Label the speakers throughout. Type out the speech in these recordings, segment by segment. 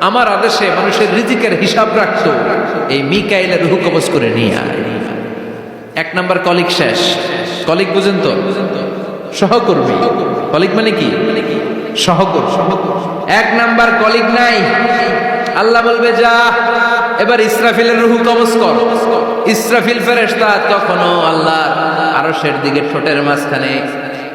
Speaker 1: আমার আদেশে মানুষের রিজিকের হিসাব রাখতো। এই মিকাইলের রুহু কবজ করে নিয়ে আয়। এক নাম্বার কলিগ শেষ। কলিগ বুঝেন তো? সহকর্মী। কলিগ মানে কি? সহকর্মী। এক নাম্বার কলিগ নাই। আল্লাহ বলবে, যা, এবার ইসরাফিলের রুহু কবজ কর। ইসরাফিল ফেরেশতা তখনও আল্লাহ আরশের দিকে ঠোঁটের মাঝখানে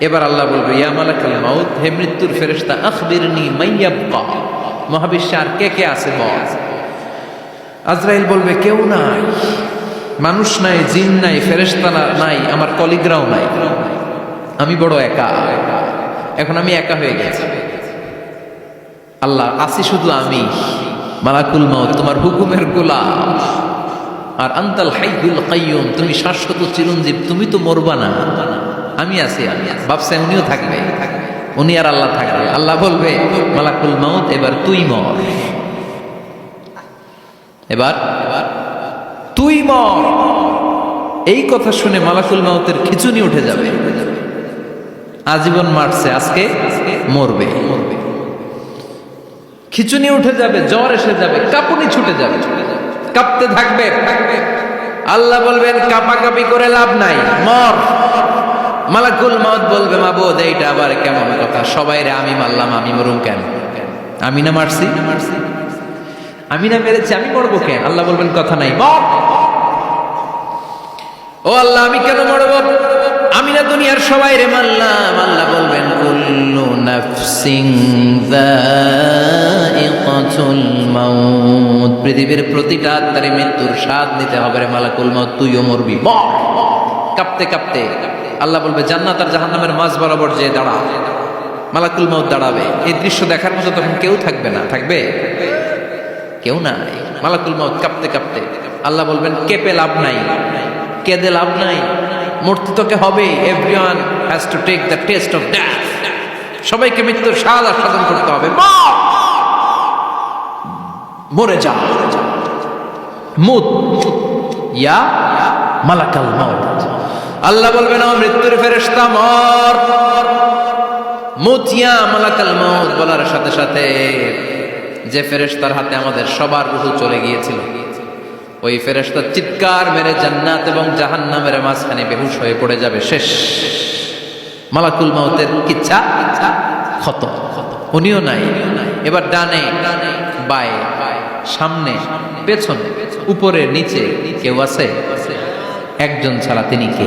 Speaker 1: এবার আল্লাহ বলবে, ইয়া মালাকাল মাউত, হে মৃত্যুর ফেরেশতা, আখবিরনি মাইয়াবকা মহাবিশ্বে আর কে কে আছে বল আজরাইল বলবে, কেউ নাই, মানুষ নাই, জিন নাই, ফেরেশতা নাই, আমার কলিগরাও নাই। আমি বড় একা। এখন আমি একা হয়ে গেছি। আল্লাহ, আসি শুধু আমি। মালাকুল মাউত, তোমার হুকুমের গোলাম। আর আন্তাল হাইদুল কাইয়ুম, তুমি শাশ্বত চিরঞ্জীব, তুমি তো মরবা না। আমি আছি, আমি। ভাবছে উনিও থাকবে। উনি আর আল্লাহ থাকবে আল্লাহ বলবে, মালাকুল মাউত, এবার তুই মর। এবার, তুই মর। এই কথা শুনে মালাকুল মাউতের খিচুনি উঠে যাবে। আজীবন মারছে, আজকে মরবে মরবে। খিচুনি উঠে যাবে, জ্বর এসে যাবে, কাঁপুনি ছুটে যাবে। কাঁপতে থাকবে। আল্লাহ বলবেন, কাপাকাপি করে লাভ নাই, মর। মালাকুল মাউত বলবে, মাবুদ, এইটা আবার কেমন কথা? সবাই রে আমি মারলাম, আমি মরুম কেন? আমি না মারছি। আমি না মেরেছি, আমি মরবো কেন? আল্লাহ বলবেন, কথা নাই ও আল্লাহ, আমি কেন মরব? আমি না দুনিয়ার সবাই রে মারলাম, আল্লাহ বলবেন, কুল্লু নাফসিং যায়িকাতুল মাউত। পৃথিবীর প্রতিটা আত্মারে মৃত্যুর স্বাদ নিতে হবে রে মালাকুল মাউত, তুইও মরবি, মর। কাঁপতে কাঁপতে। আল্লাহ বলবে, জান্নাত আর জাহান্নামের মাঝ বরাবর যে দাঁড়া, মালাকুল মাউত দাঁড়াবে। এই দৃশ্য দেখার মতো তখন কেউ থাকবে না। থাকবে? কেউ নাই মালাকুল মাউত কাঁপতে কাঁপতে আল্লাহ বলবেন, কেঁপে লাভ নাই। কেঁদে লাভ নাই। মূর্তি তোকে হবে। Everyone has to take the test of death সবাইকে মৃত্যুর স্বাদ আস্বাদন করতে হবে। মর! যা। মুত। ইয়া মালাকাল মাউত। আল্লাহ বলবেন ও মৃত্যুর ফেরেশতা মর। মুতিয়া মালাকাল মাউত বলার সাথে সাথে যে ফেরেশতার হাতে আমাদের সবার রুহু চলে গিয়েছিল, ওই ফেরেশতার চিৎকার মেরে জান্নাত এবং জাহান্নামের মাঝখানে বেহুশ হয়ে পড়ে যাবে। শেষ। মালাকুল মাউতের কিচ্ছা ক্ষত। উনিও নাই। এবার ডানে, বায়ে, সামনে, পেছনে, উপরে, নিচে কেউ আছে? একজন ছাড়া তিনি কে?